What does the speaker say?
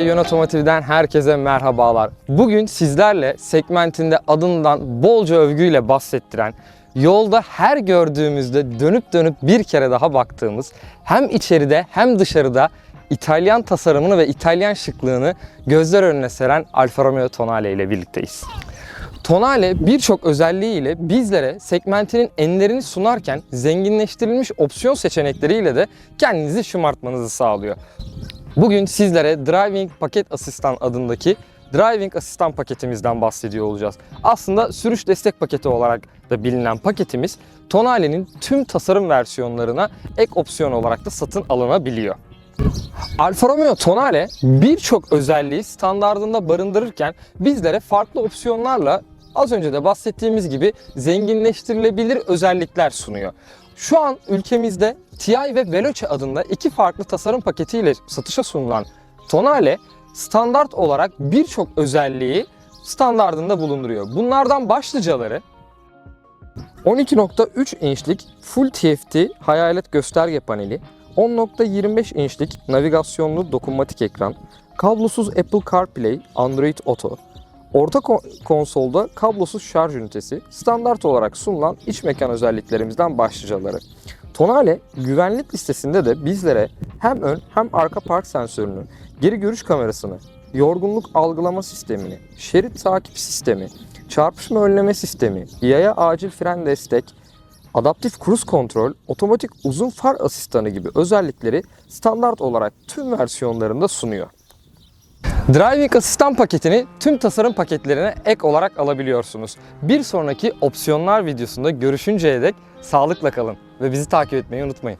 Yön Otomotiv'den herkese merhabalar. Bugün sizlerle segmentinde adından bolca övgüyle bahsettiren, yolda her gördüğümüzde dönüp dönüp bir kere daha baktığımız, hem içeride hem dışarıda İtalyan tasarımını ve İtalyan şıklığını gözler önüne seren Alfa Romeo Tonale ile birlikteyiz. Tonale birçok özelliğiyle bizlere segmentinin enlerini sunarken zenginleştirilmiş opsiyon seçenekleriyle de kendinizi şımartmanızı sağlıyor. Bugün sizlere Driving Paket Asistan adındaki Driving Asistan paketimizden bahsediyor olacağız. Aslında sürüş destek paketi olarak da bilinen paketimiz Tonale'nin tüm tasarım versiyonlarına ek opsiyon olarak da satın alınabiliyor. Alfa Romeo Tonale birçok özelliği standardında barındırırken bizlere farklı opsiyonlarla az önce de bahsettiğimiz gibi zenginleştirilebilir özellikler sunuyor. Şu an ülkemizde TI ve Veloce adında iki farklı tasarım paketiyle satışa sunulan Tonale standart olarak birçok özelliği standardında bulunduruyor. Bunlardan başlıcaları 12.3 inçlik Full TFT hayalet gösterge paneli, 10.25 inçlik navigasyonlu dokunmatik ekran, kablosuz Apple CarPlay, Android Auto, orta ko- konsolda kablosuz şarj ünitesi, standart olarak sunulan iç mekan özelliklerimizden başlıcaları. Tonale güvenlik listesinde de bizlere hem ön hem arka park sensörünü, geri görüş kamerasını, yorgunluk algılama sistemini, şerit takip sistemi, çarpışma önleme sistemi, yaya acil fren destek, adaptif cruise kontrol, otomatik uzun far asistanı gibi özellikleri standart olarak tüm versiyonlarında sunuyor. Driving Asistan paketini tüm tasarım paketlerine ek olarak alabiliyorsunuz. Bir sonraki opsiyonlar videosunda görüşünceye dek sağlıkla kalın ve bizi takip etmeyi unutmayın.